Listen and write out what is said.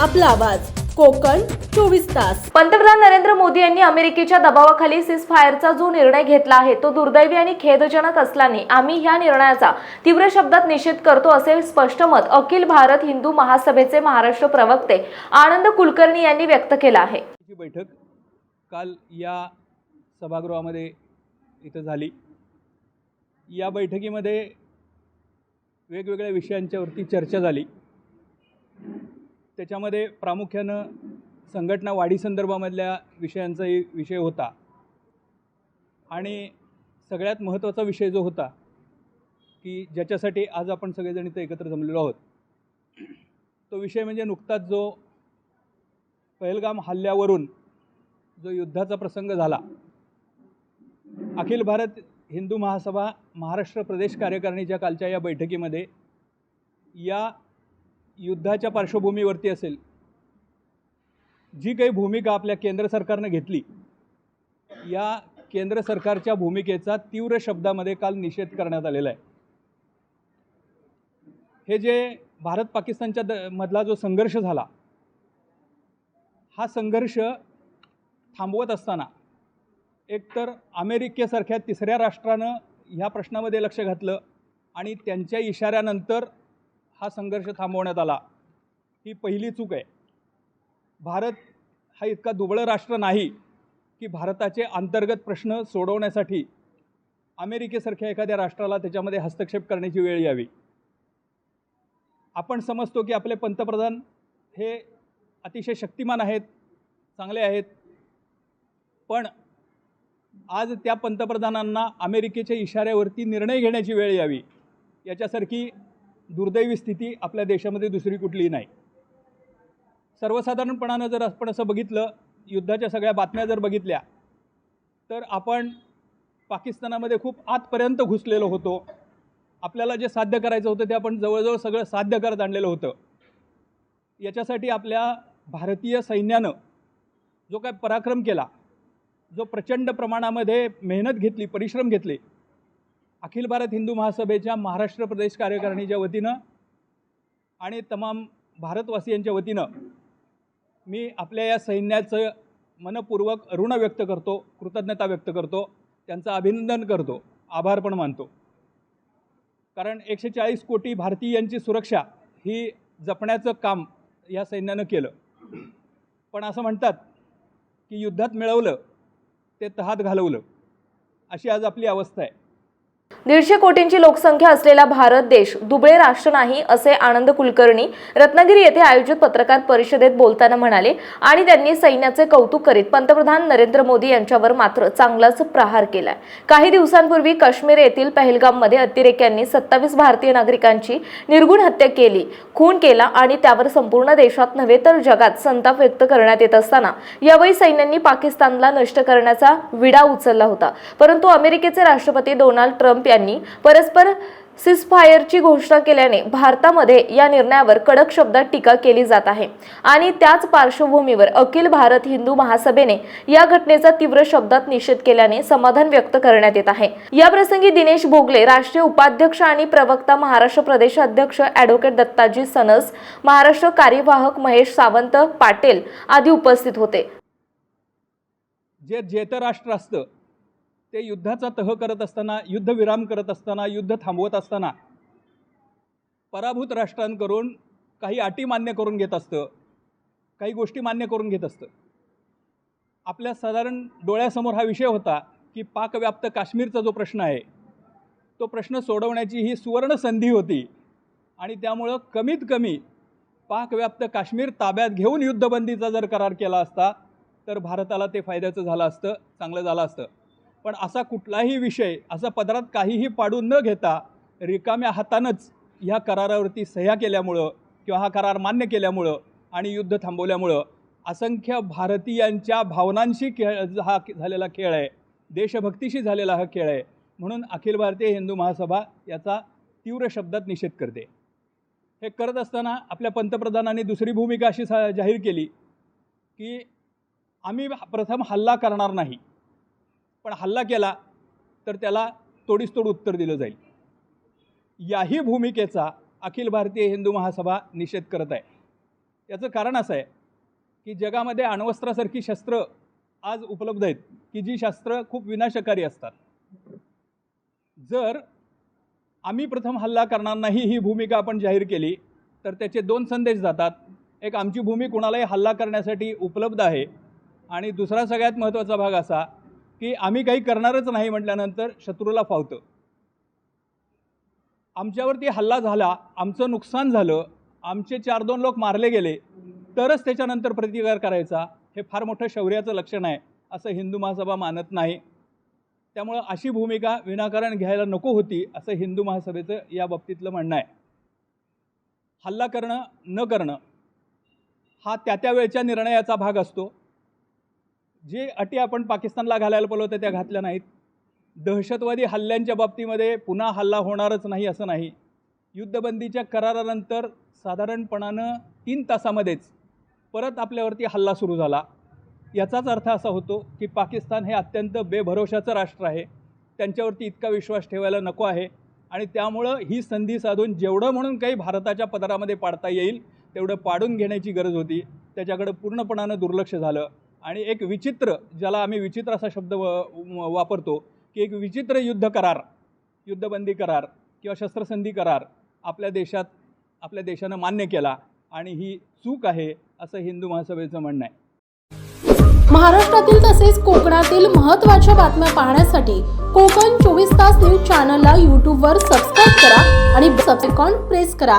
आपला आवाज. कोकण चोवीस तास. पंतप्रधान नरेंद्र मोदी यांनी अमेरिकेच्या दबावाखाली सीज फायरचा जो निर्णय घेतला आहे तो दुर्दैवी आणि खेदजनक असल्याने आम्ही ह्या निर्णयाचा तीव्र शब्दात निषेध करतो असे स्पष्ट मत अखिल भारत हिंदू महासभेचे महाराष्ट्र प्रवक्ते आनंद कुलकर्णी यांनी व्यक्त केलं आहे. बैठक काल या सभागृहामध्ये इथं झाली. या बैठकीमध्ये वेगवेगळ्या विषयांच्यावरती चर्चा झाली. त्याच्यामध्ये प्रामुख्यानं संघटना वाढीसंदर्भामधल्या विषयांचाही विषय होता. आणि सगळ्यात महत्त्वाचा विषय जो होता की ज्याच्यासाठी आज आपण सगळेजण इथं एकत्र जमलेलो आहोत तो विषय म्हणजे नुकताच जो पहलगाम हल्ल्यावरून जो युद्धाचा प्रसंग झाला अखिल भारत हिंदू महासभा महाराष्ट्र प्रदेश कार्यकारिणीच्या कालच्या या बैठकीमध्ये या युद्धाच्या पार्श्वभूमीवरती असेल जी काही भूमिका आपल्या केंद्र सरकारनं घेतली या केंद्र सरकारच्या भूमिकेचा तीव्र शब्दामध्ये काल निषेध करण्यात आलेला आहे. हे जे भारत पाकिस्तानच्या द मधला जो संघर्ष झाला हा संघर्ष थांबवत असताना एकतर अमेरिकेसारख्या तिसऱ्या राष्ट्रानं ह्या प्रश्नामध्ये लक्ष घातलं आणि त्यांच्या इशाऱ्यानंतर हा संघर्ष थांबवण्यात आला. ही पहिली चूक आहे. भारत हा इतका दुबळं राष्ट्र नाही की भारताचे अंतर्गत प्रश्न सोडवण्यासाठी अमेरिकेसारख्या एखाद्या राष्ट्राला त्याच्यामध्ये हस्तक्षेप करण्याची वेळ यावी. आपण समजतो की आपले पंतप्रधान हे अतिशय शक्तिमान आहेत चांगले आहेत. पण आज त्या पंतप्रधानांना अमेरिकेच्या इशाऱ्यावरती निर्णय घेण्याची वेळ यावी. याच्यासारखी दुर्दैवी स्थिती आपल्या देशामध्ये दुसरी कुठलीही नाही. सर्वसाधारणपणानं जर आपण असं बघितलं युद्धाच्या सगळ्या बातम्या जर बघितल्या तर आपण पाकिस्तानामध्ये खूप आतपर्यंत घुसलेलो होतो. आपल्याला जे साध्य करायचं होतं ते आपण जवळजवळ सगळं साध्य करत आणलेलं होतं. याच्यासाठी आपल्या भारतीय सैन्यानं जो काय पराक्रम केला जो प्रचंड प्रमाणामध्ये मेहनत घेतली परिश्रम घेतले अखिल भारत हिंदू महासभेच्या महाराष्ट्र प्रदेश कार्यकारिणीच्या वतीनं आणि तमाम भारतवासियांच्या वतीनं मी आपल्या या सैन्याचं मनपूर्वक ऋण व्यक्त करतो कृतज्ञता व्यक्त करतो त्यांचं अभिनंदन करतो आभार पण मानतो. कारण एकशे चाळीस कोटी भारतीयांची सुरक्षा ही जपण्याचं काम या सैन्यानं केलं. पण असं म्हणतात की युद्धात मिळवलं ते तहात घालवलं. अशी आज आपली अवस्था आहे. दीडशे कोटींची लोकसंख्या असलेला भारत देश दुबळे राष्ट्र नाही असे आनंद कुलकर्णी रत्नागिरी येथे आयोजित पत्रकार परिषदेत बोलताना म्हणाले आणि त्यांनी सैन्याचे कौतुक करीत पंतप्रधान नरेंद्र मोदी यांच्यावर मात्र चांगलाच प्रहार केलाय. काही दिवसांपूर्वी काश्मीर येथील पहलगाममध्ये अतिरेक्यांनी सत्तावीस भारतीय नागरिकांची निर्गुण हत्या केली खून केला आणि त्यावर संपूर्ण देशात नव्हे तर जगात संताप व्यक्त करण्यात येत असताना यावेळी सैन्यांनी पाकिस्तानला नष्ट करण्याचा विडा उचलला होता. परंतु अमेरिकेचे राष्ट्रपती डोनाल्ड ट्रम्प यांनी परस्पर सिसफायरची घोषणा केल्याने भारतामध्ये या निर्णयावर कडक शब्दात टीका केली जात आहे. आणि त्याच पार्श्वभूमीवर अखिल भारत हिंदू महासभेने या घटनेचा तीव्र शब्दात निषेध केल्याने समाधान व्यक्त करण्यात येत आहे. या प्रसंगी दिनेश भोगले राष्ट्रीय उपाध्यक्ष आणि प्रवक्ता महाराष्ट्र प्रदेश अध्यक्ष ॲडव्होकेट दत्ताजी सनस महाराष्ट्र कार्यवाहक महेश सावंत पाटील आदी उपस्थित होते. जे जेतं राष्ट्र असतं ते युद्धाचा तह करत असताना युद्धविराम करत असताना युद्ध थांबवत असताना पराभूत राष्ट्रांकडून काही अटी मान्य करून घेत असतं काही गोष्टी मान्य करून घेत असतं. आपल्या साधारण डोळ्यासमोर हा विषय होता की पाकव्याप्त काश्मीरचा जो प्रश्न आहे तो प्रश्न सोडवण्याची ही सुवर्ण संधी होती आणि त्यामुळं कमीत कमी पाकव्याप्त काश्मीर ताब्यात घेऊन युद्धबंदीचा जर करार केला असता तर भारताला ते फायद्याचं झालं असतं चांगलं झालं असतं. पण असा कुठलाही विषय असा पदरात काहीही पाडून न घेता रिकाम्या हातानंच ह्या करारावरती सह्या केल्यामुळं किंवा हा करार मान्य केल्यामुळं आणि युद्ध थांबवल्यामुळं असंख्य भारतीयांच्या भावनांशी खेळ हा झालेला खेळ आहे देशभक्तीशी झालेला हा खेळ आहे. म्हणून अखिल भारतीय हिंदू महासभा याचा तीव्र शब्दात निषेध करते. हे करत असताना आपल्या पंतप्रधानांनी दुसरी भूमिका अशी सा जाहीर केली की आम्ही प्रथम हल्ला करणार नाही. पण हल्ला केला तर त्याला तोडीस तोड उत्तर दिलं जाईल. याही भूमिकेचा अखिल भारतीय हिंदू महासभा निषेध करत आहे. याचं कारण असं आहे की जगामध्ये अण्वस्त्रासारखी शस्त्र आज उपलब्ध आहेत की जी शस्त्र खूप विनाशकारी असतात. जर आम्ही प्रथम हल्ला करणार नाही ही भूमिका आपण जाहीर केली तर त्याचे दोन संदेश जातात. एक आमची भूमी कुणालाही हल्ला करण्यासाठी उपलब्ध आहे. आणि दुसरा सगळ्यात महत्त्वाचा भाग असा की आम्ही काही करणारच नाही म्हटल्यानंतर शत्रूला फावतं. आमच्यावरती हल्ला झाला आमचं नुकसान झालं आमचे चार दोन लोक मारले गेले तरच त्याच्यानंतर प्रतिकार करायचा हे फार मोठं शौर्याचं लक्षण आहे असं हिंदू महासभा मानत नाही. त्यामुळं अशी भूमिका विनाकारण घ्यायला नको होती असं हिंदू महासभेचं या बाबतीतलं म्हणणं आहे. हल्ला करणं न करणं हा त्या त्या वेळच्या निर्णयाचा भाग असतो. जे अटी आपण पाकिस्तानला घालायला बोलवतो होत्या त्या घातल्या नाहीत. दहशतवादी हल्ल्यांच्या बाबतीमध्ये पुन्हा हल्ला होणारच नाही असं नाही. युद्धबंदीच्या करारानंतर साधारणपणानं तीन तासामध्येच परत आपल्यावरती हल्ला सुरू झाला. याचाच अर्थ असा होतो की पाकिस्तान हे अत्यंत बेभरोशाचं राष्ट्र आहे. त्यांच्यावरती इतका विश्वास ठेवायला नको आहे आणि त्यामुळं ही संधी साधून जेवढं म्हणून काही भारताच्या पदरामध्ये पाडता येईल तेवढं पाडून घेण्याची गरज होती. त्याच्याकडं पूर्णपणानं दुर्लक्ष झालं. आणि एक विचित्र ज्याला आम्ही विचित्र असा शब्द व वापरतो की एक विचित्र युद्ध करार युद्धबंदी करार किंवा शस्त्रसंधी करार आपल्या देशात आपल्या देशानं मान्य केला आणि ही चूक आहे असं हिंदू महासभेचं म्हणणं आहे. महाराष्ट्रातील तसेच कोकणातील महत्त्वाच्या बातम्या पाहण्यासाठी कोकण चोवीस तास न्यूज चॅनलला यूट्यूबवर सबस्क्राईब करा आणि सबसेकॉन प्रेस करा.